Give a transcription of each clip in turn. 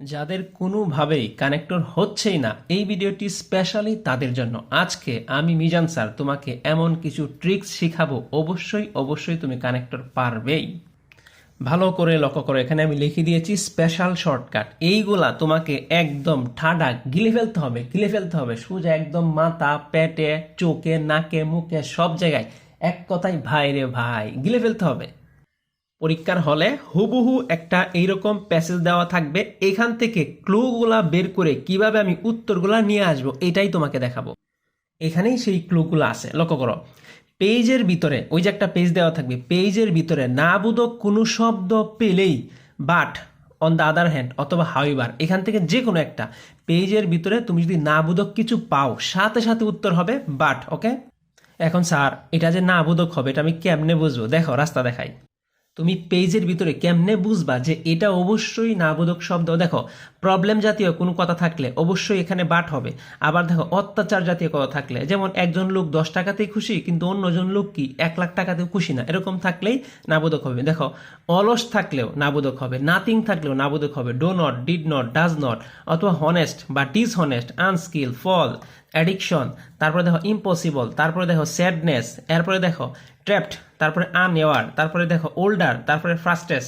যাদের কোনোভাবেই কানেক্টর হচ্ছেই না, এই ভিডিওটি স্পেশালি তাদের জন্য। আজকে আমি মিজান স্যার, তোমাকে এমন কিছু ট্রিক্স শিখাবো, অবশ্যই অবশ্যই তুমি কানেক্টর পারবেই। ভালো করে লক্ষ্য করো, এখানে আমি লিখে দিয়েছি স্পেশাল শর্টকাট এইগুলা তোমাকে একদম ঠাডা গিলে ফেলতে হবে, গিলে ফেলতে হবে। সোজা একদম মাথা, পেটে, চোখে, নাকে, মুখে, সব জায়গায়। এক কথায়, ভাই রে ভাই গিলে ফেলতে হবে। পরীক্ষার হলে হুবহু একটা এইরকম প্যাসেজ দেওয়া থাকবে। এখান থেকে ক্লুগুলা বের করে কীভাবে আমি উত্তরগুলা নিয়ে আসব, এটাই তোমাকে দেখাবো। এখানেই সেই ক্লুগুলো আছে, লক্ষ্য করো। পেজের ভিতরে, ওই যে একটা পেজ দেওয়া থাকবে, পেজের ভিতরে না বোধক কোনো শব্দ পেলেই but on the other hand অথবা হাউইবার এখান থেকে যে কোনো একটা, পেজের ভিতরে তুমি যদি না বোধক কিছু পাও, সাথে সাথে উত্তর হবে বাট ওকে এখন স্যার এটা যে না বোধক হবে, এটা আমি কেমনে বুঝব? দেখো, রাস্তা দেখাই। তুমি পেজের ভিতরে কেমনে বুঝবা যে এটা অবশ্যই নাবোধক শব্দ? দেখো প্রবলেম জাতীয় কোনো কথা থাকলে অবশ্যই এখানে বাট হবে। আবার দেখো, অত্যাচার জাতীয় কথা থাকলে, যেমন একজন লোক দশ টাকাতেই খুশি, কিন্তু অন্যজন লোক কি এক লাখ টাকাতেও খুশি না? এরকম থাকলেই নাবোধক হবে। দেখো, অলস থাকলেও নাবোধক হবে নাথিং থাকলেও নাবোধক হবে do not did not does not অথবা হনেস্ট বা dishonest unskilful addiction তারপরে দেখো ইম্পসিবল তারপরে দেখো স্যাডনেস এরপরে দেখো ট্র্যাপড তারপরে আনএওয়ার তারপরে দেখো ওল্ডার তারপরে ফ্রাস্টেস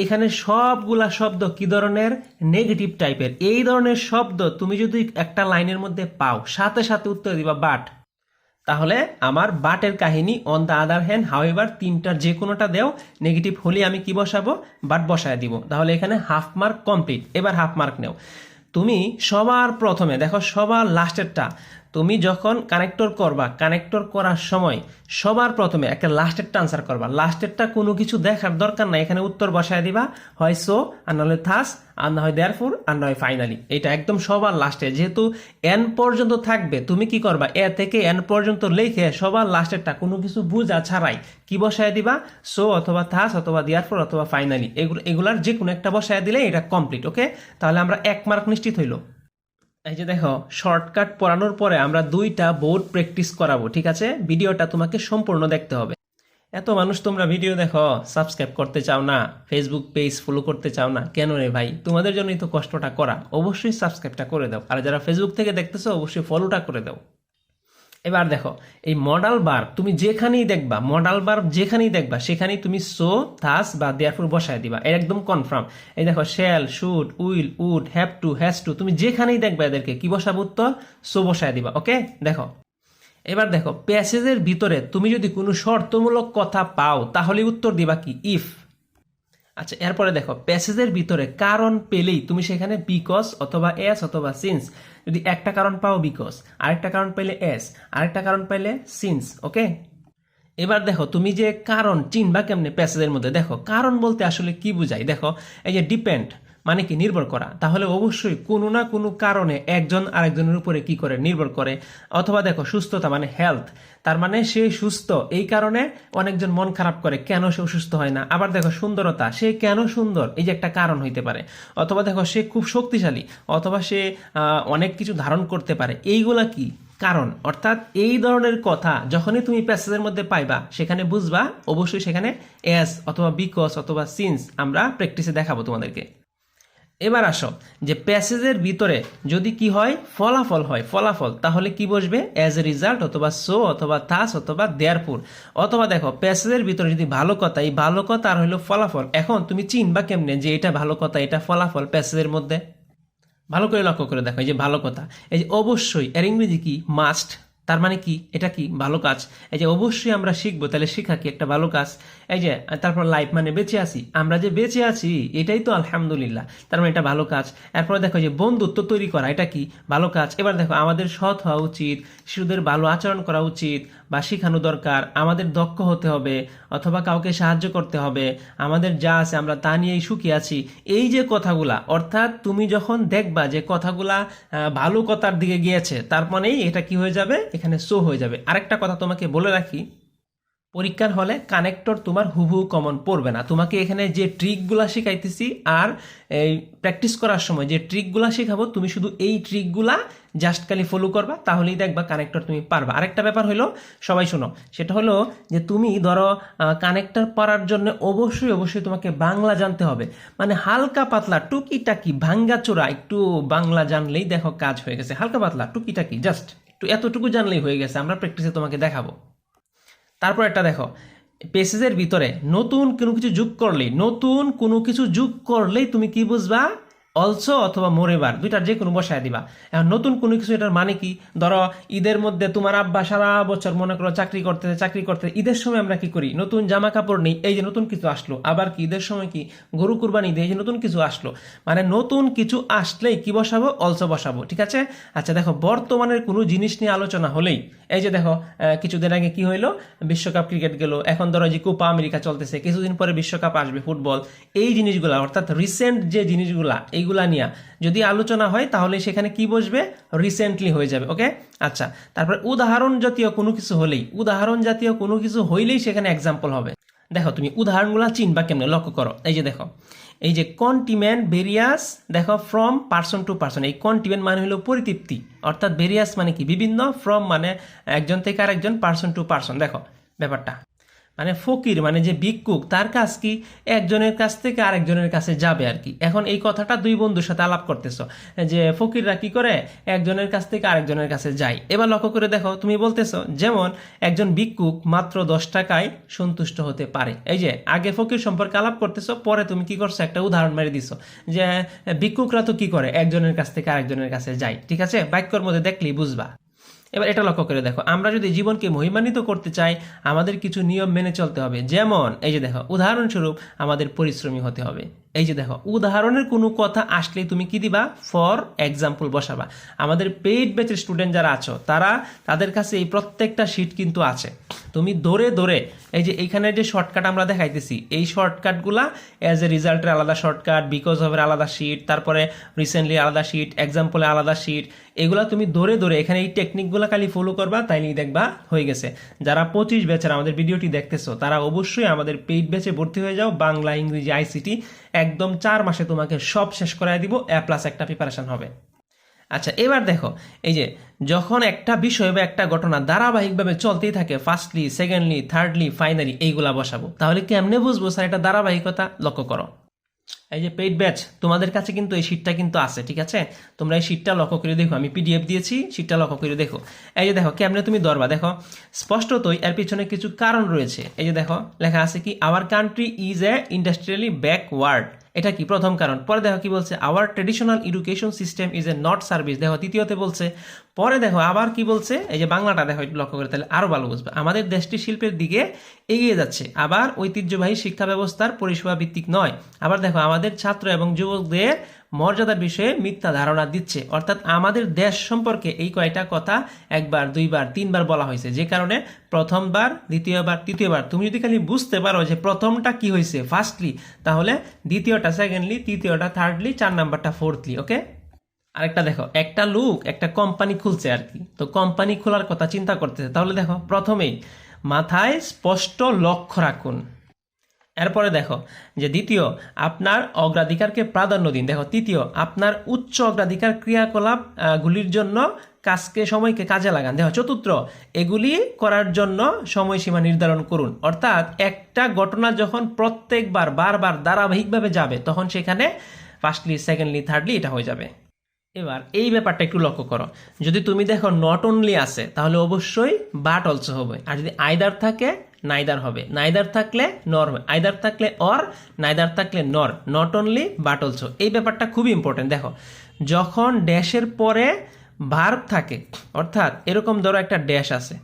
এখানে সবগুলা শব্দ কি ধরনের? নেগেটিভ টাইপের এই ধরনের শব্দ তুমি যদি একটা লাইনের মধ্যে পাও, সাথে সাথে উত্তর দিবা বাট তাহলে আমার বাটের কাহিনী on the other hand however তিনটার যে কোনোটা দেও নেগেটিভ হলে আমি কি বসাবো? বাট বসায় দিব। তাহলে এখানে হাফ মার্ক কমপ্লিট এবার হাফ মার্ক নেও। তুমি সবার প্রথমে দেখো সবার লাস্টেরটা তুমি যখন কানেক্টর করবা কানেক্টর করার সময় সবার প্রথমে একটা লাস্টেরটা আনসার করবা। লাস্টেরটা কোনো কিছু দেখার দরকার নাই, এখানে উত্তর বসায় দিবা, হয় সো আর নাহলে থাস আর না হয় দেয়ার দেয়ারফোর আর নয় ফাইনালি এটা একদম সবার লাস্টে যেহেতু এন পর্যন্ত থাকবে, তুমি কি করবা? এ থেকে এন পর্যন্ত লিখে সবার লাস্টেরটা কোনো কিছু বুঝা ছাড়াই কি বসায় দিবা? সো অথবা থাস অথবা দেয়ার দেয়ারফোর অথবা ফাইনালি এগুলো এগুলার যে কোনো একটা বসায় দিলে এটা কমপ্লিট ওকে তাহলে আমরা এক মার্ক নিশ্চিত হইল। এই যে দেখো শর্টকাট পড়ানোর পরে আমরা দুইটা বোর্ড প্র্যাকটিস করাবো, ঠিক আছে? ভিডিওটা তোমাকে সম্পূর্ণ দেখতে হবে। এত মানুষ তোমরা ভিডিও দেখো সাবস্ক্রাইব করতে চাও না ফেসবুক পেজ ফলো করতে চাও না, কেন রে ভাই? তোমাদের জন্যই তো কষ্টটা করা। অবশ্যই সাবস্ক্রাইবটা করে দাও। আর যারা ফেসবুক থেকে দেখতেছো, অবশ্যই ফলোটা করে দাও। এবার দেখো, এই মডাল বার তুমি যেখানেই দেখবা মডাল বার যেখানেই দেখবা, সেখানেই তুমি সো থাস বা দেয়ারফোর বসায় দিবা। এর একদম কনফার্ম এই দেখো shall should will would have to has to তুমি যেখানেই দেখবা এদেরকে, কি বসাবো উত্তর? সো বসায় দিবা ওকে দেখো। এবার দেখো প্যাসেজের ভিতরে তুমি যদি কোনো শর্তমূলক কথা পাও, তাহলে উত্তর দিবা কি? ইফ আচ্ছা এরপরে দেখো, প্যাসেজের ভিতরে কারণ পেলেই তুমি সেখানে বিকজ অথবা এস অথবা সিন্স যদি একটা কারণ পাও বিকজ আরেকটা কারণ পেলে এস আরেকটা কারণ পেলে সিন্স ওকে এবার দেখো, তুমি যে কারণ চিনবা কেমনে প্যাসেজের মধ্যে? দেখো, কারণ বলতে আসলে কি বুঝাই? দেখো, এই যে ডিপেন্ড মানে কি নির্ভর করা? তাহলে অবশ্যই কোনো না কোনো কারণে একজন আরেকজনের উপরে কি করে নির্ভর করে? অথবা দেখো, সুস্থতা মানে হেলথ তার মানে সে সুস্থ, এই কারণে অনেকজন মন খারাপ করে, কেন সে অসুস্থ হয় না? আবার দেখো, সুন্দরতা, সে কেন সুন্দর? এই যে একটা কারণ হইতে পারে। অথবা দেখো, সে খুব শক্তিশালী, অথবা সে অনেক কিছু ধারণ করতে পারে। এইগুলা কি? কারণ, অর্থাৎ এই ধরনের কথা যখনই তুমি প্যাসেজের মধ্যে পাইবা, সেখানে বুঝবা, অবশ্যই সেখানে এস অথবা বিকস অথবা সিন্স আমরা প্র্যাকটিসে দেখাবো তোমাদেরকে। এবার আসো, যে প্যাসেজের ভিতরে যদি কি হয়? ফলাফল হয়। ফলাফল, তাহলে কি বসবে? অ্যাজ এ রেজাল্ট অথবা সো অথবা থাস অথবা দেয়ারপুর অথবা দেখো, প্যাসেজের ভিতরে যদি ভালো কথা, এই ভালো কথা আর হলো ফলাফল, এখন তুমি চিনবা কেমনে যে এটা ভালো কথা, এটা ফলাফল প্যাসেজের মধ্যে? ভালো করে লক্ষ্য করে দেখো, এই যে ভালো কথা। এই যে অবশ্যই, এর ইংরেজি কি? মাস্ট তার মানে কি? এটা কি? ভালো কাজ। এই যে অবশ্যই আমরা শিখব, তাহলে শেখা কি? একটা ভালো কাজ। এই যে, তারপর লাইফ মানে বেঁচে আছি, আমরা যে বেঁচে আছি, এটাই তো আলহামদুলিল্লাহ। তার মানে এটা ভালো কাজ। এরপরে দেখো যে, বন্ধুত্ব তৈরি করা, এটা কি? ভালো কাজ। এবার দেখো, আমাদের সৎ হওয়া উচিত, শিশুদের ভালো আচরণ করা উচিত, বা শেখানো দরকার, আমাদের দক্ষ হতে হবে, অথবা কাউকে সাহায্য করতে হবে, আমাদের যা আছে আমরা তা নিয়েই সুখী আছি। এই যে কথাগুলা, অর্থাৎ তুমি যখন দেখবা যে কথাগুলা ভালো কথার দিকে গিয়েছে, তার মানেই এটা কি হয়ে যাবে? এখানে শো হয়ে যাবে। আরেকটা কথা তোমাকে বলে রাখি পরীক্ষার হলে কানেক্টর তোমার হুবহু কমন পড়বে না। তোমাকে এখানে যে ট্রিকগুলা শেখাইতেছি আর এই প্র্যাকটিস করার সময় যে ট্রিকগুলা শেখাবো, তুমি শুধু এই ট্রিকগুলা জাস্ট খালি ফলো করবা, তাহলেই দেখবা কানেক্টর তুমি পারবা। আরেকটা ব্যাপার হলো, সবাই শোনো, সেটা হলো যে তুমি ধরো কানেক্টর পারার জন্য অবশ্যই অবশ্যই তোমাকে বাংলা জানতে হবে। মানে হালকা পাতলা, টুকিটাকি, ভাঙ্গাচোরা, একটু বাংলা জানলেই দেখো কাজ হয়ে গেছে। হালকা পাতলা, টুকিটাকি জাস্ট একটু এতটুকু জানলেই হয়ে গেছে, আমরা প্র্যাকটিসে তোমাকে দেখাবো। তারপর একটা দেখো পেসেজের ভিতরে নতুন কোনো কিছু যোগ করলেই, নতুন কোনো কিছু যোগ করলেই তুমি কি বুঝবা? অলসো অথবা মোরেবার দুইটার যে কোনো বসায় দিবা। এখন নতুন কোনো কিছু, এটার মানে কি? ধরো, ঈদের মধ্যে তোমার আব্বা সারা বছর মনে করো চাকরি করতে চাকরি করতে, ঈদের সময় আমরা কি করি? নতুন জামা কাপড় নেই, এই যে নতুন কিছু আসলো। আবার কি, ঈদের সময় কি? গরু কুরবানি দেয় এই যে নতুন কিছু আসলো। মানে নতুন কিছু আসলেই কি বসাবো? অলসো বসাবো, ঠিক আছে? আচ্ছা দেখো, বর্তমানের কোনো জিনিস নিয়ে আলোচনা হলেই, এই যে দেখো কিছুদিন আগে কি হইল? বিশ্বকাপ ক্রিকেট গেল। এখন ধরো যে কোপা আমেরিকা চলতেছে, কিছুদিন পরে বিশ্বকাপ আসবে ফুটবল। এই জিনিসগুলা, অর্থাৎ রিসেন্ট যে জিনিসগুলা এইগুলা নিয়ে। যদি আলোচনা হয়, তাহলে সেখানে কি বসবে? রিসেন্টলি হয়ে যাবে ওকে আচ্ছা তারপরে উদাহরণ জাতীয় কোনো কিছু হলেই, উদাহরণ জাতীয় কোনো কিছু হইলেই সেখানে এক্সাম্পল হবে। দেখো, তুমি উদাহরণগুলো চিনবা কেমনে? লক্ষ্য করো, এই যে দেখো, এই যে কন্টিমেন্ট ভেরিয়াস দেখো ফ্রম পার্সন টু পার্সন এই কন্টিমেন্ট মানে হলো পরিতৃপ্তি, অর্থাৎ ভেরিয়াস মানে কি? বিভিন্ন ফ্রম মানে একজন থেকে আরেকজন পার্সন টু পার্সন দেখো, ব্যাপারটা। মানে ফকির মানে যে ভিক্ষুক, তার কাজ কি? একজনের কাছ থেকে আরেকজনের কাছে যাবে আর কি। এখন এই কথাটা দুই বন্ধুর সাথে আলাপ করতেছো, যে ফকিররা কি করে? একজনের কাছ থেকে আরেকজনের কাছে যায়। এবার লক্ষ্য করে দেখো, তুমি বলতেছো, যেমন একজন ভিক্ষুক মাত্র দশ টাকায় সন্তুষ্ট হতে পারে। এই যে, আগে ফকির সম্পর্কে আলাপ করতেছো, পরে তুমি কি করছ? একটা উদাহরণ মেরে দিছো, যে ভিক্ষুকরা তো কি করে? একজনের কাছ থেকে আরেকজনের কাছে যায়। ঠিক আছে? বাক্যর মধ্যে দেখলেই বুঝবা। এবার এটা লক্ষ্য করে দেখো, আমরা যদি জীবনকে মহিমান্বিত করতে চাই, আমাদের কিছু নিয়ম মেনে চলতে হবে। যেমন, এই যে দেখো, উদাহরণস্বরূপ আমাদের পরিশ্রমী হতে হবে। এই যে দেখো, উদাহরণের কোনো কথা আসলেই তুমি কি দিবা? ফর এক্সাম্পল বসাবা। আমাদের পেইড ব্যাচের স্টুডেন্ট যারা আছো, তারা তাদের কাছে এই প্রত্যেকটা শিট কিন্তু আছে। তুমি দৌড়ে দৌড়ে এই যে এইখানে যে শর্টকাট আমরা দেখাইতেছি, এই শর্টকাটগুলা অ্যাজ এ রেজাল্টের আলাদা শর্টকাট বিকজ অফের আলাদা শিট তারপরে রিসেন্টলি আলাদা শিট এক্সাম্পলে আলাদা শিট এগুলা তুমি দৌড়ে দৌড়ে এখানে এই টেকনিকগুলো খালি ফলো করবা, তাইলেই দেখবা হয়ে গেছে। যারা পঁচিশ ব্যাচের আমাদের ভিডিওটি দেখতেছো, তারা অবশ্যই আমাদের পেইড ব্যাচে ভর্তি হয়ে যাও, বাংলা, ইংরেজি আইসিটি একদম চার মাসে তোমাকে সব শেষ করাই দিব, এ প্লাস একটা প্রিপারেশন হবে। আচ্ছা এবার দেখো, এই যে যখন একটা বিষয় বা একটা ঘটনা ধারাবাহিকভাবে চলতেই থাকে ফার্স্টলি সেকেন্ডলি থার্ডলি ফাইনালি এইগুলা বসাবো, তাহলে কেমনে বুঝব? স্যার, এটা ধারাবাহিকতা? লক্ষ্য করো। এই যে পেইড ব্যাচ তোমাদের কাছে কিন্তু এই শীটটা কিন্তু আছে, ঠিক আছে? তোমরা এই শীটটা লক্ষ্য করে দেখো, আমি পিডিএফ দিয়েছি শীটটা লক্ষ্য করে দেখো। এই যে দেখো, কেমনে তুমি ধরবা? দেখো, স্পষ্টতই এর পিছনে কিছু কারণ রয়েছে। এই যে দেখো, লেখা আছে কি our country is a industrially backward এটা কি? প্রথম কারণ। পরে দেখো কি বলছে our traditional education system is a not service দেখো, তৃতীয়তে বলছে, পরে দেখো আবার কি বলছে? এই যে বাংলাটা দেখো লক্ষ্য করে তাহলে আরও ভালো বুঝবে। আমাদের দেশটি শিল্পের দিকে এগিয়ে যাচ্ছে, আবার ঐতিহ্যবাহী শিক্ষা ব্যবস্থার পরিষেবা ভিত্তিক নয়। আবার দেখো, আমাদের ছাত্র এবং যুবকদের মর্যাদার বিষয়ে মিথ্যা ধারণা দিচ্ছে। অর্থাৎ আমাদের দেশ সম্পর্কে এই কয়টা কথা একবার, দুইবার, তিনবার বলা হয়েছে। যে কারণে প্রথমবার, দ্বিতীয়বার, তৃতীয়বার। তুমি যদি খালি বুঝতে পারো যে প্রথমটা কি হয়েছে ফার্স্টলি তাহলে দ্বিতীয়টা সেকেন্ডলি তৃতীয়টা থার্ডলি চার নাম্বারটা ফোর্থলি ওকে আরেকটা দেখো, একটা লোক একটা কোম্পানি খুলছে আর কি। তো কোম্পানি খোলার কথা চিন্তা করতেছে। তাহলে দেখো, প্রথমেই মাথায় স্পষ্ট লক্ষ্য রাখুন। এরপরে দেখো, যে দ্বিতীয়, আপনার অগ্রাধিকারকে প্রাধান্য দিন। দেখো, তৃতীয়, আপনার উচ্চ অগ্রাধিকার ক্রিয়াকলাপ গুলির জন্য কাজকে, সময়কে কাজে লাগান। দেখো, চতুর্থ, এগুলি করার জন্য সময়সীমা নির্ধারণ করুন। অর্থাৎ একটা ঘটনা যখন প্রত্যেকবার, বারবার ধারাবাহিকভাবে যাবে, তখন সেখানে ফার্স্টলি সেকেন্ডলি থার্ডলি এটা হয়ে যাবে। এবার এই ব্যাপারটা একটু লক্ষ্য করো। যদি তুমি দেখো নট অনলি আছে, তাহলে অবশ্যই বাট অলসো হবে। আর যদি আইদার থাকে নাইদার হবে। নাইদার থাকলে নর আইদার থাকলে অর নাইদার থাকলে নর নট অনলি বাট অলসো এই ব্যাপারটা খুব ইম্পর্টেন্ট দেখো, যখন ড্যাশের পরে ভার্ব থাকে, অর্থাৎ এরকম ধরো একটা ড্যাশ আছে।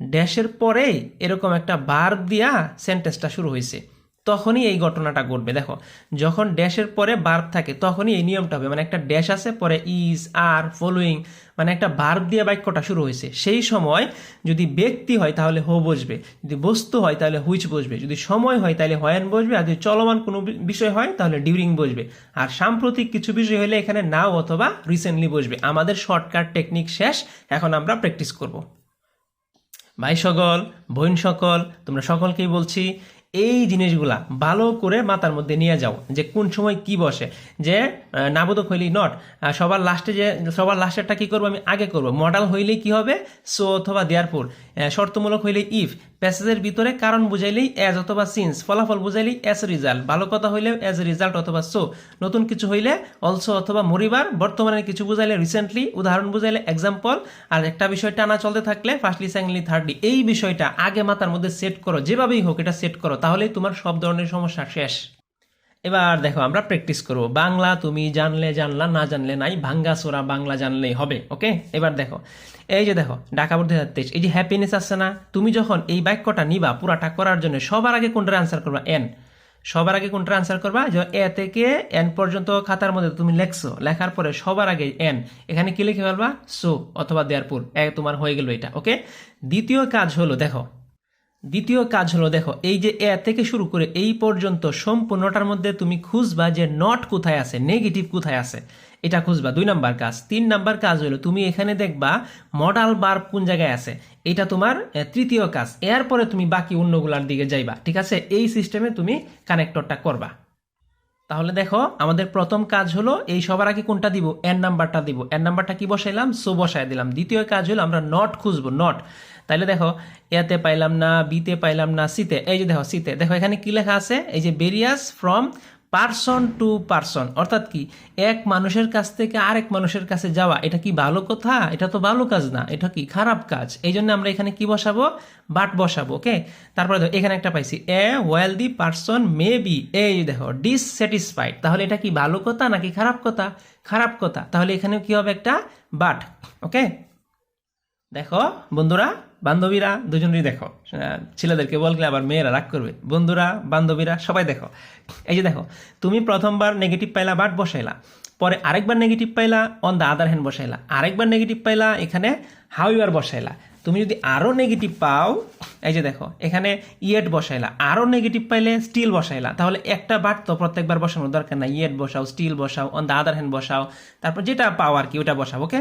ড্যাশের পরেই এরকম একটা ভার্ব দিয়া সেন্টেন্সটা শুরু হয়েছে তখনই এই ঘটনাটা ঘটবে। দেখো, যখন ড্যাশের পরে বার্ব থাকে, তখনই এই নিয়মটা হবে। মানে একটা ড্যাশ আছে, পরে ইজ আর ফলোয়িং মানে একটা বার্ব দিয়ে বাক্যটা শুরু হয়েছে। সেই সময় যদি ব্যক্তি হয়, তাহলে হো বসবে। যদি বস্তু হয়, তাহলে হুইচ বসবে। যদি সময় হয়, তাহলে হয়ান বসবে। আর যদি চলমান কোনো বিষয় হয়, তাহলে ডিউরিং বসবে। আর সাম্প্রতিক কিছু বিষয় হলে এখানে নাও অথবা রিসেন্টলি বসবে। আমাদের শর্টকাট টেকনিক শেষ, এখন আমরা প্র্যাকটিস করব। ভাই সকল, বোন সকল, তোমরা সকলকেই বলছি এই জিনিসগুলা ভালো করে মাথার মধ্যে নিয়ে যাও যে কোন সময় কি বসে। যে নাবোধক হইলেই নট সবার লাস্টে যে, সবার লাস্টেরটা কি করব আমি? আগে করব। মডেল হইলেই কি হবে? সো অথবা দেয়ারপুর শর্তমূলক হইলে ইফ প্যাসেজের ভিতরে কারণ বুঝাইলেই অ্যাজ অথবা সিন্স ফলাফল বুঝাইলেই অ্যাজ রেজাল্ট ভালো কথা হইলে অ্যাজ রেজাল্ট অথবা সো নতুন কিছু হইলে অলসো অথবা মরিবার, বর্তমানে কিছু বুঝাইলে রিসেন্টলি উদাহরণ বুঝাইলে এক্সাম্পল আর একটা বিষয় টানা চলতে থাকলে ফার্স্টলি সেকেন্ডলি থার্ডলি এই বিষয়টা আগে মাথার মধ্যে সেট করো, যেভাবেই হোক এটা সেট করো, তাহলেই তোমার সব ধরনের সমস্যা শেষ। এবার দেখো, আমরা প্র্যাকটিস করব। বাংলা তুমি জানলে জানলা, না জানলে নাই, ভাঙ্গা সোরা বাংলা জানলেই হবে ওকে এবার দেখো এই যে দেখো, ঢাকা বোর্ড হাজার তেইশ এই যে হ্যাপিনেস আছে না, তুমি যখন এই বাক্যটা নিবা পুরাটা করার জন্য, সবার আগে কোনটা আনসার করবা? এন সবার আগে কোনটা আনসার করবা? যে এ থেকে এন পর্যন্ত খাতার মধ্যে তুমি লেখছো, লেখার পরে সবার আগে এন এখানে কি লিখে ফেলবা? সো অথবা দেয়ারপুর এ তোমার হয়ে গেল এটা ওকে দ্বিতীয় কাজ হলো, দেখো, দ্বিতীয় কাজ হলো, দেখো, এই যে এ থেকে শুরু করে এই পর্যন্ত সম্পূর্ণটার মধ্যে তুমি খুঁজবা যে নট কোথায় আছে নেগেটিভ কোথায় আছে। এটা খুঁজবা। দুই নাম্বার কাজ। তিন নাম্বার কাজ হলো তুমি এখানে দেখবা মডাল বার কোন জায়গায় আছে? এটা তোমার তৃতীয় কাজ। এরপরে তুমি বাকি অন্যগুলার দিকে যাইবা, ঠিক আছে? এই সিস্টেমে তুমি কানেক্টরটা করবা। তাহলে দেখো, আমাদের প্রথম কাজ হলো, এই সবার আগে কোনটা দিব? এন নাম্বারটা দিব। এন নাম্বারটা কি বসাইলাম? সো বসাই দিলাম। দ্বিতীয় কাজ হলো, আমরা নট খুঁজবো নট তাহলে দেখো এতে পাইলাম না বিতে পাইলাম না সিতে এই যে দেখো সিতে দেখো, এখানে কি লেখা আছে? এই যে various from person to person অর্থাৎ কি, এক মানুষের কাছ থেকে আরেক মানুষের কাছে যাওয়া, এটা কি ভালো কথা? এটা তো ভালো কাজ না, এটা কি খারাপ কাজ? এই জন্য আমরা এখানে কি বসাবো? বাট বসাবো ওকে তারপরে দেখো, এখানে একটা পাইছি a wealthy person may be এই দেখো ডিসস্যাটিসফাইড তাহলে এটা কি ভালো কথা নাকি খারাপ কথা? খারাপ কথা, তাহলে এখানেও কি হবে একটা বাট ওকে দেখো, বন্ধুরা বান্ধবীরা দুজনেরই দেখো। ছেলেদেরকে বললে আবার মেয়েরা রাগ করবে। বন্ধুরা, বান্ধবীরা, সবাই দেখো। এই যে দেখো, তুমি প্রথমবার নেগেটিভ পাইলা বাট বসাইলা। পরে আরেকবার নেগেটিভ পাইলা অন দ্য আদার হ্যান্ড বসাইলা। আরেকবার নেগেটিভ পাইলা, এখানে হাউইবার বসাইলা। তুমি যদি আরও নেগেটিভ পাও, এই যে দেখো, এখানে ইয়েট বসাইলা। আরও নেগেটিভ পাইলে স্টিল বসাইলা। তাহলে একটা বাট তো প্রত্যেকবার বসানোর দরকার না ইয়েট বসাও স্টিল বসাও অন দ্য আদার হ্যান্ড বসাও। তারপর যেটা পাও আর কি, ওটা বসাও ওকে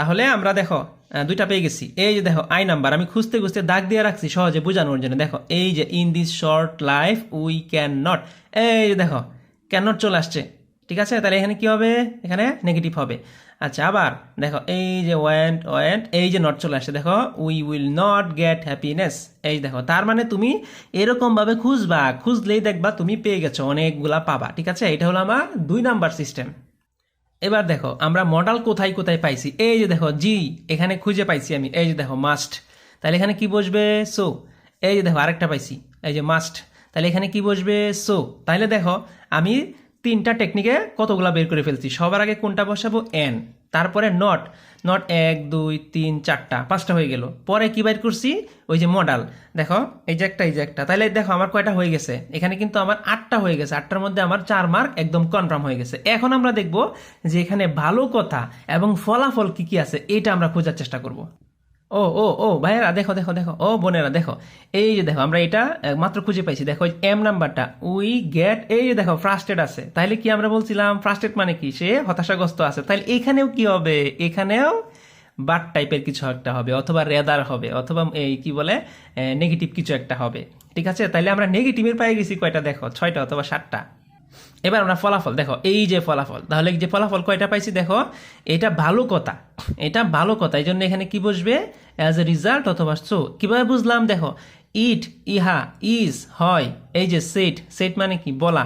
তাহলে আমরা দেখো দুইটা পেয়ে গেছি। এই যে দেখো আই নাম্বার আমি খুঁজতে খুঁজতে দাগ দিয়ে রাখছি সহজে বোঝানোর জন্য। দেখো, এই যে in this short life we can not এই যে দেখো ক্যান নট চলে আসছে। ঠিক আছে? তাহলে এখানে কি হবে? এখানে নেগেটিভ হবে। আচ্ছা আবার দেখো, এই যে ওয়েন্ট ওয়েন্ট এই যে নট চলে আসছে। দেখো we will not get happiness এই দেখো, তার মানে তুমি এরকম ভাবে খুঁজবা, খুঁজলেই দেখবা তুমি পেয়ে গেছো, অনেকগুলা পাবা। ঠিক আছে? এটা হলো আমার দুই নাম্বার সিস্টেম এবার দেখো, আমরা মডাল কোথায় কোথায় পাইছি? এই যে দেখো জি এখানে খুঁজে পাইছি আমি। এই যে দেখো মাস্ট তাহলে এখানে কি বসবে? সো এই যে দেখো, আরেকটা পাইছি। এই যে মাস্ট তাহলে এখানে কি বসবে? সো তাহলে দেখো, আমি তিনটা টেকনিকে কতগুলা বের করে ফেলছি? সবার আগে কোনটা বসাবো? এন তারপরে নট নট এক, দুই, তিন, চারটা, পাঁচটা হয়ে গেল। পরে কি বাইর করছি? ওই যে মডেল দেখো, এই যে একটা, এই যে একটা। তাহলে দেখো, আমার কয়টা হয়ে গেছে? এখানে কিন্তু আমার আটটা হয়ে গেছে। আটটার মধ্যে আমার চার মার্ক একদম কনফার্ম হয়ে গেছে। এখন আমরা দেখব যে এখানে ভালো কথা এবং ফলাফল কি কি আছে এটা আমরা খোঁজার চেষ্টা করব। ও ও ও, ভাইয়েরা, দেখো দেখো দেখো, ও, বোনেরা, দেখো, এই যে দেখো, আমরা এটা মাত্র খুঁজে পাইছি, দেখো এম নাম্বারটা উই গেট এই যে দেখো ফ্রাস্টেড আছে তাহলে কি আমরা বলছিলাম ফ্রাস্টেড মানে কি, সে হতাশাগ্রস্ত আছে তাহলে এখানেও কি হবে, এখানেও বাট টাইপের কিছু একটা হবে, অথবা রেদার হবে, অথবা এই কি বলে নেগেটিভ কিছু একটা হবে, ঠিক আছে তাহলে আমরা নেগেটিভের পাই গেছি কয়টা, দেখো, ছয়টা অথবা সাতটা এবার আমরা ফলাফল, দেখো, এই যে ফলাফল, তাহলে যে ফলাফল কয়টা পাইছি দেখো, এটা ভালো কথা, এটা ভালো কথা এই জন্য এখানে কি বসবে? অ্যাজ এ রিজাল্ট অথবা সো কীভাবে বুঝলাম দেখো ইট ইহা ইজ হয়, এই যে সেট সেট মানে কি? বলা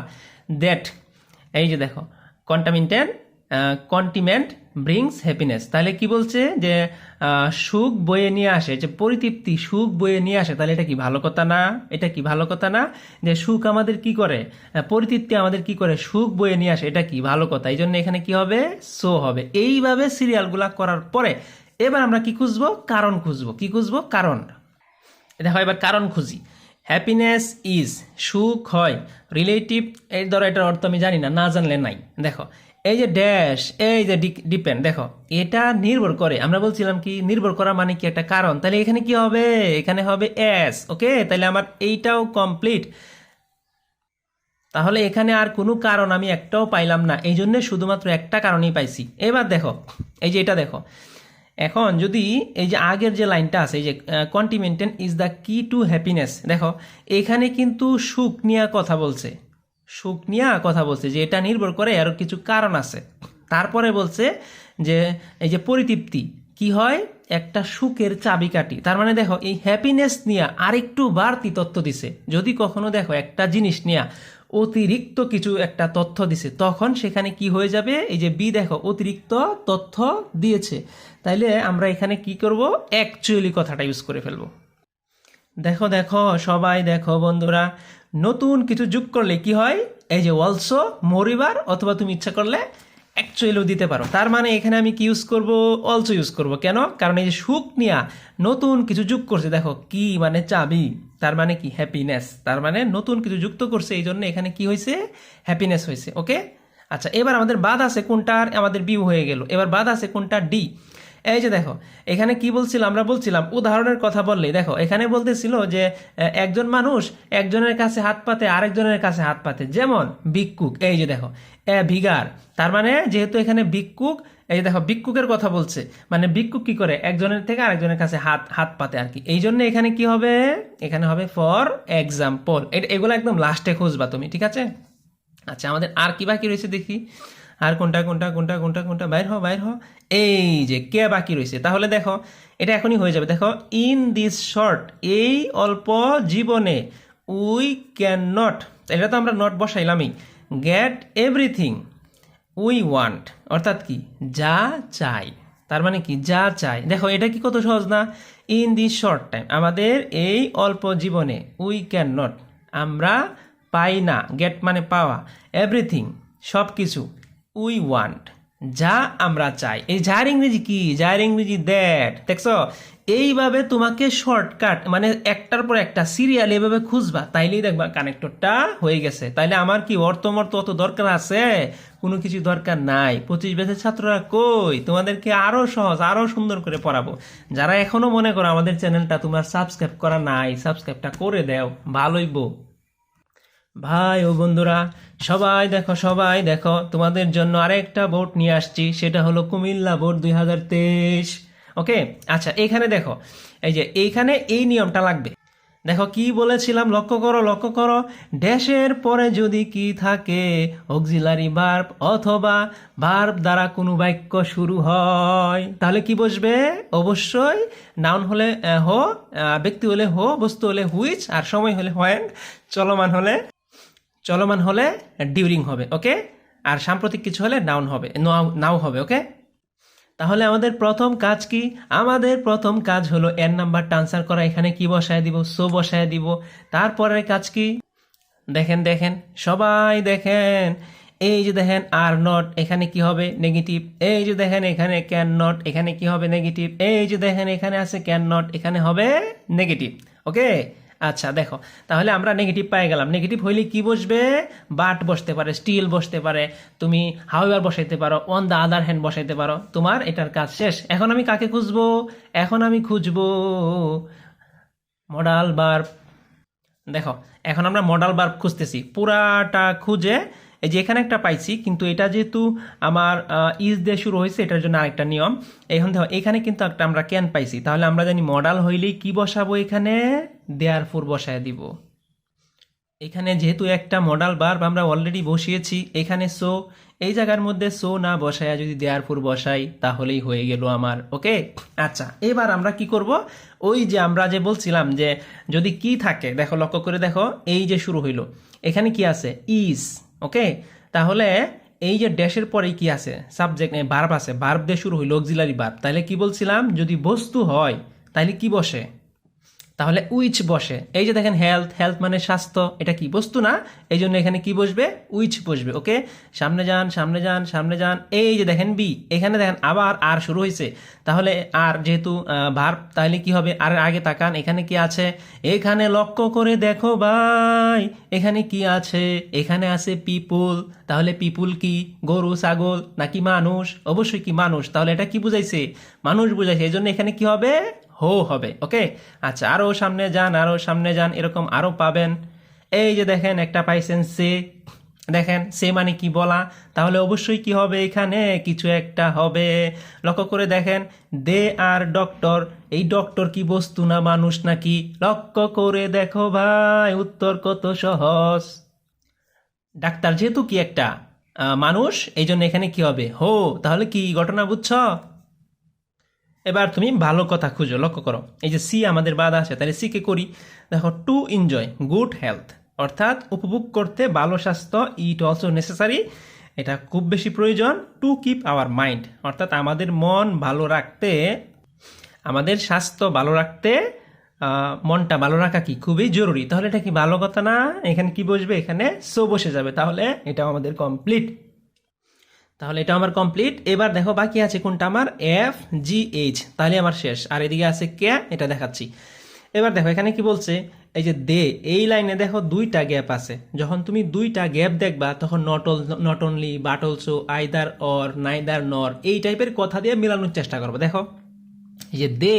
দ্যাট এই যে দেখো কন্টামিন্টেন কন্টিমেন্ট ব্রিংস হ্যাপিনেস তাহলে কি বলছে? যে সুখ বয়ে নিয়ে আসে, যে পরিতৃপ্তি সুখ বয়ে নিয়ে আসে, তাহলে এটা কি ভালো কথা না? এটা কি ভালো কথা না? যে সুখ আমাদের কি করে? পরিতৃপ্তি আমাদের কি করে? সুখ বয়ে নিয়ে আসে, এটা কি ভালো কথা? এই জন্য এখানে কি হবে? সো হবে। এইভাবে সিরিয়ালগুলা করার পরে, এবার আমরা কি খুঁজবো? কারণ খুঁজবো। কি খুঁজবো? কারণ। দেখো, এবার কারণ খুঁজি। হ্যাপিনেস ইজ সুখ হয় রিলেটিভ এই ধরো এটার অর্থ আমি জানি না না জানলে নাই। দেখো এই যে ড্যাশ এই যে ডিপেন্ড দেখো, এটা নির্ভর করে, আমরা বলছিলাম কি, নির্ভর করা মানে কি একটা কারণ? তাহলে এখানে কি হবে? এখানে হবে এস ওকে তাহলে আমার এইটাও কমপ্লিট তাহলে এখানে আর কোনো কারণ আমি একটাও পাইলাম না, এই জন্য শুধুমাত্র একটা কারণেই পাইছি। এবার দেখো, এই যে এটা দেখো, এখন যদি এই যে আগের যে লাইনটা আছে, এই যে contentment is the key to happiness দেখো, এখানে কিন্তু সুখ নিয়ে কথা বলছে। সুখ নিয়ে কথা বলছে যে এটা নির্ভর করে আরও কিছু কারণ আছে। তারপরে বলছে যে, এই যে পরিতৃপ্তি, কি হয়? একটা সুখের চাবিকাঠি তার মানে দেখো, এই হ্যাপিনেস নিয়ে আরেকটু বাড়তি তথ্য দিছে। যদি কখনো দেখো একটা জিনিস নিয়ে অতিরিক্ত কিছু একটা তথ্য দিছে, তখন সেখানে কি হয়ে যাবে? এই যে বি দেখো, অতিরিক্ত তথ্য দিয়েছে। তাইলে আমরা এখানে কি করব? অ্যাকচুয়ালি কথাটা ইউজ করে ফেলব। দেখো দেখো, সবাই দেখো বন্ধুরা নতুন কিছু যোগ করলে কি হয়? এই যে অলসো, মরিবার অথবা তুমি ইচ্ছা করলে অ্যাকচুয়ালিও দিতে পারো। তার মানে এখানে আমি কি ইউজ করব? অলসো ইউজ করব। কেন? কারণ এই যে সুখ নিয়া নতুন কিছু যোগ করছে, দেখো কি মানে চাবি, তার মানে কি? হ্যাপিনেস তার মানে নতুন কিছু যুক্ত করছে, এই জন্য এখানে কি হয়েছে? হ্যাপিনেস হয়েছে ওকে আচ্ছা এবার আমাদের বাদ আছে কোনটার? আমাদের বিউ হয়ে গেল। এবার বাদ আছে কোনটা? ডি এই যে দেখো, এখানে কি বলছিলাম আমরা বলছিলাম, উদাহরণের কথা বললেই। দেখো, এখানে বলতেছিল যে একজন মানুষ একজনের কাছে হাত পাতে, আরেকজনের কাছে হাত পাতে। যেমন, ভিক্ষুক। এই যে দেখো, এ, ভিগার। তার মানে যেহেতু এখানে ভিক্ষুক, এই যে দেখো, ভিক্ষুকের কথা বলছে। মানে ভিক্ষুক কি করে? একজনের থেকে আরেকজনের কাছে হাত হাত পাতে আর কি। এই জন্য এখানে কি হবে? এখানে হবে ফর এক্সাম্পল এগুলো একদম লাস্টে খুঁজবা তুমি, ঠিক আছে? আচ্ছা আমাদের আর কি বাকি রয়েছে দেখি। আর কোনটা কোনটা কোনটা কোনটা কোনটা? বাইর হ বাইর হ এই যে, কে বাকি রয়েছে তাহলে দেখো, এটা এখনই হয়ে যাবে। দেখো ইন দিস শর্ট এই অল্প জীবনে উই ক্যান নট এটা তো আমরা নট বসাইলামই গেট এভরিথিং উই ওয়ান্ট অর্থাৎ কি? যা চাই। তার মানে কি? যা চাই। দেখো, এটা কি কত সহজ না? ইন দিস শর্ট টাইম আমাদের এই অল্প জীবনে উই ক্যান নট আমরা পাই না। গেট মানে পাওয়া। এভরিথিং সব কিছু উই ওয়ান্ট যা আমরা চাই। এই যার ইংরেজি কি? যার ইংরেজি দ্যাট দেখছ? এইভাবে তোমাকে শর্টকাট মানে একটার পর একটা সিরিয়াল এভাবে খুঁজবা, তাইলেই দেখবা কানেক্টরটা হয়ে গেছে। তাইলে আমার কি অর্থমর্থ অত দরকার আছে? কোনো কিছু দরকার নাই। পঁচিশ বেসের ছাত্ররা কই? তোমাদেরকে আরও সহজ, আরও সুন্দর করে পড়াবো। যারা এখনও মনে করো আমাদের চ্যানেলটা তোমার সাবস্ক্রাইব করা নাই সাবস্ক্রাইবটা করে দাও। ভালোই বউ। ভাই ও বন্ধুরা, সবাই দেখো সবাই দেখো, তোমাদের জন্য আরেকটা বোর্ড নিয়ে আসছি, সেটা হলো কুমিল্লা বোর্ড দুই হাজার তেইশ। ওকে আচ্ছা এখানে দেখো, এই যে এইখানে এই নিয়মটা লাগবে। দেখো, কি বলেছিলাম? লক্ষ্য করো লক্ষ্য করো, ড্যাশের পরে যদি কি থাকে অক্সিলারি বার্ব অথবা বার্ব দ্বারা কোনো বাক্য শুরু হয়, তাহলে কি বসবে? অবশ্যই নাউন হলে হো ব্যক্তি হলে হো বস্তু হলে হুইচ আর সময় হলে হোয়েন চলমান হলে চলমান হলে ডিউরিং হবে ওকে আর সাম্প্রতিক কিছু হলে নাউন হবে নাও নাও হবে ওকে তাহলে আমাদের প্রথম কাজ কি? আমাদের প্রথম কাজ হলো এর নাম্বারটা আনসার করা। এখানে কি বসায় দিব? সো বসায় দিব। তারপরের কাজ কি? দেখেন দেখেন, সবাই দেখেন। এই যে দেখেন, আর নট এখানে কি হবে? নেগেটিভ এই যে দেখেন, এখানে ক্যান নট এখানে কি হবে? নেগেটিভ এই যে দেখেন, এখানে আছে ক্যান নট এখানে হবে নেগেটিভ ওকে আচ্ছা দেখো, তাহলে আমরা নেগেটিভ পাই গেলাম। নেগেটিভ হইলে কি বসবে? বাট বসতে পারে স্টিল বসতে পারে। তুমি হাওয়ার বসাইতে পারো অন দ্য আদার হ্যান্ড বসাইতে পারো। তোমার এটার কাজ শেষ। এখন আমি কাকে খুঁজবো? এখন আমি খুঁজবো মডাল বার্ব দেখো, এখন আমরা মডাল বার্ব খুঁজতেছি। পুরাটা খুঁজে এই যে এখানে একটা পাইছি, কিন্তু এটা যেহেতু আমার ইজ দিয়ে শুরু হয়েছে, এটার জন্য আরেকটা নিয়ম। এখন দেখো, এখানে কিন্তু একটা আমরা ক্যান পাইছি। তাহলে আমরা জানি মডাল হইলেই কি বসাবো এখানে? দেয়ার ফুর বসায় দিব। এখানে যেহেতু একটা মডাল বার্ব আমরা অলরেডি বসিয়েছি, এখানে সো এই জায়গার মধ্যে সো না বসায়া যদি দেয়ার ফুর বসাই, তাহলেই হয়ে গেল আমার, ওকে? আচ্ছা এবার আমরা কি করব? ওই যে আমরা যে বলছিলাম যে যদি কি থাকে, দেখো, লক্ষ্য করে দেখো, এই যে শুরু হইল। এখানে কি আছে? ইজ ওকে তাহলে এই যে ড্যাশের পরে কি আছে? সাবজেক্ট বার্ব আছে। বার্ব দিয়ে শুরু হইল অক্সিলারি বার্ব তাহলে কি বলছিলাম? যদি বস্তু হয় তাহলে কি বসে? তাহলে উইচ বসে। এই যে দেখেন হেলথ হেলথ মানে স্বাস্থ্য, এটা কি? বস্তু না। এই জন্য এখানে কি বসবে? উইচ বসবে, ওকে? সামনে যান সামনে যান সামনে যান। এই যে দেখেন বি এখানে দেখেন আবার আর শুরু হয়েছে তাহলে আর যেহেতু ভার তাহলে কি হবে? আর আগে তাকান, এখানে কি আছে? এখানে লক্ষ্য করে দেখো ভাই, এখানে কি আছে? এখানে আছে পিপুল তাহলে পিপুল কি? গরু, ছাগল, নাকি মানুষ? অবশ্যই কি মানুষ। তাহলে এটা কি বুঝাইছে? মানুষ বুঝাইছে, এই জন্য এখানে কি হবে? হো হবে, ওকে? আচ্ছা আরও সামনে যান আরও সামনে যান, এরকম আরও পাবেন। এই যে দেখেন, একটা পাইছেন সে দেখেন সে মানে কি বলা? তাহলে অবশ্যই কি হবে এখানে? কিছু একটা হবে। লক্ষ্য করে দেখেন, দে আর ডক্টর, এই ডক্টর কি বস্তু না মানুষ নাকি? লক্ষ্য করে দেখো ভাই, উত্তর কত সহজ। ডাক্তার, যেহেতু কি একটা মানুষ এই জন্য এখানে কি হবে? হো, তাহলে কি ঘটনা বুঝছ? এবার তুমি ভালো কথা খুঁজো, লক্ষ্য করো। এই যে সি আমাদের বাদ আছে, তাহলে সি কে করি? দেখো টু এনজয় গুড হেলথ অর্থাৎ উপভোগ করতে ভালো স্বাস্থ্য ইট অলসো নেসেসারি এটা খুব বেশি প্রয়োজন টু কিপ আওয়ার মাইন্ড অর্থাৎ আমাদের মন ভালো রাখতে, আমাদের স্বাস্থ্য ভালো রাখতে মনটা ভালো রাখা কি? খুবই জরুরি। তাহলে এটা কি ভালো কথা না? এখানে কি বসবে? এখানে সো বসে যাবে। তাহলে এটাও আমাদের কমপ্লিট তাহলে এটা আমার কমপ্লিট এবার দেখো বাকি আছে কোনটা আমার? এফ জি এইচ তাহলে আমার শেষ। আর এদিকে আছে কে এটা দেখাচ্ছি। এবার দেখো এখানে কি বলছে? এই যে দে, এই লাইনে দেখো দুইটা গ্যাপ আছে। যখন তুমি দুইটা গ্যাপ দেখবা, তখন not not only but also either or neither nor এই টাইপের কথা দিয়ে মেলানোর চেষ্টা করব। দেখো, এই যে দে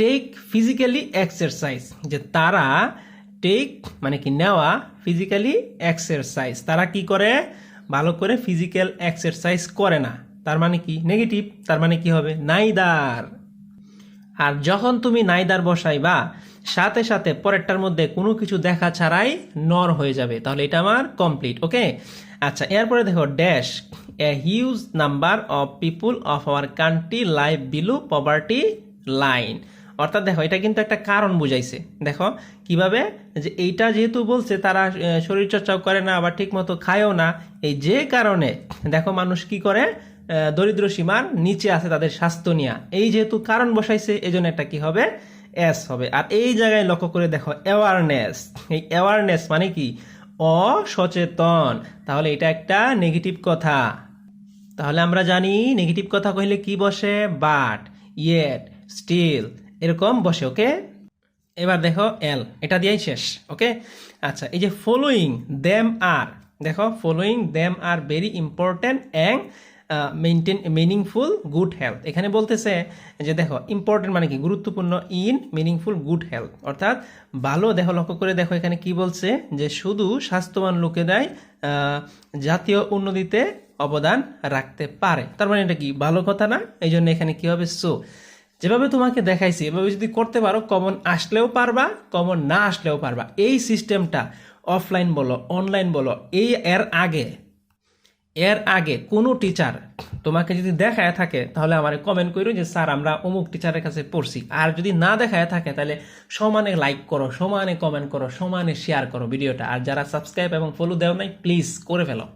টেক ফিজিক্যালি এক্সারসাইজ যে তারা টেক মানে কি নেওয়া ফিজিক্যালি এক্সারসাইজ তারা কি করে? ভালো করে ফিজিক্যাল এক্সারসাইজ করে না। তার মানে কি? নেগেটিভ তার মানে কি হবে? নাইদার। আর যখন তুমি নাইদার বসাইবা, সাথে সাথে পরেরটার মধ্যে কোনো কিছু দেখা ছাড়াই নর হয়ে যাবে। তাহলে এটা আমার কমপ্লিট ওকে আচ্ছা এরপরে দেখো dash a huge number of people of our country life below poverty line অর্থাৎ দেখো, এটা কিন্তু একটা কারণ বুঝাইছে। দেখো, কীভাবে? যে এইটা যেহেতু বলছে, তারা শরীরচর্চাও করে না, আবার ঠিক মতো খায়ও না। এই যে কারণে, দেখো, মানুষ কি করে? দরিদ্র সীমার নিচে আছে তাদের স্বাস্থ্য নিয়ে। এই যেহেতু কারণ বসাইছে এই জন্য একটা কি হবে? এস হবে। আর এই জায়গায় লক্ষ্য করে দেখো অ্যাওয়ারনেস এই অ্যাওয়ারনেস মানে কি? অসচেতন। তাহলে এটা একটা নেগেটিভ কথা। তাহলে আমরা জানি নেগেটিভ কথা কইলে কি বসে? বাট ইয়েট স্টিল এরকম বসে, ওকে? এবার দেখো এল এটা দিয়েই শেষ, ওকে? আচ্ছা এই যে ফলোয়িং দেম আর দেখো following them are very important and maintain meaningful good health এখানে বলতেছে যে দেখো ইম্পর্টেন্ট মানে কি? গুরুত্বপূর্ণ ইন মিনিংফুল গুড হেলথ অর্থাৎ ভালো দেখো লক্ষ্য করে দেখো এখানে কি বলছে? যে শুধু স্বাস্থ্যবান লোকেরাই জাতীয় উন্নতিতে অবদান রাখতে পারে। তার মানে এটা কি? ভালো কথা না? এই জন্য এখানে কি হবে? সো যেভাবে তোমাকে দেখাইছি, এভাবে যদি করতে পারো কমন আসলেও পারবা কমন না আসলেও পারবা। এই সিস্টেমটা অফলাইন বলো অনলাইন বলো, এই এর আগে এর আগে কোনো টিচার তোমাকে যদি দেখায় থাকে, তাহলে আমার কমেন্ট করো যে, স্যার, আমরা অমুক টিচারের কাছে পড়ছি। আর যদি না দেখায় থাকে, তাহলে সমানে লাইক করো, সমানে কমেন্ট করো, সমানে শেয়ার করো ভিডিওটা। আর যারা সাবস্ক্রাইব এবং ফলো দেও নাই প্লিজ করে ফেলো।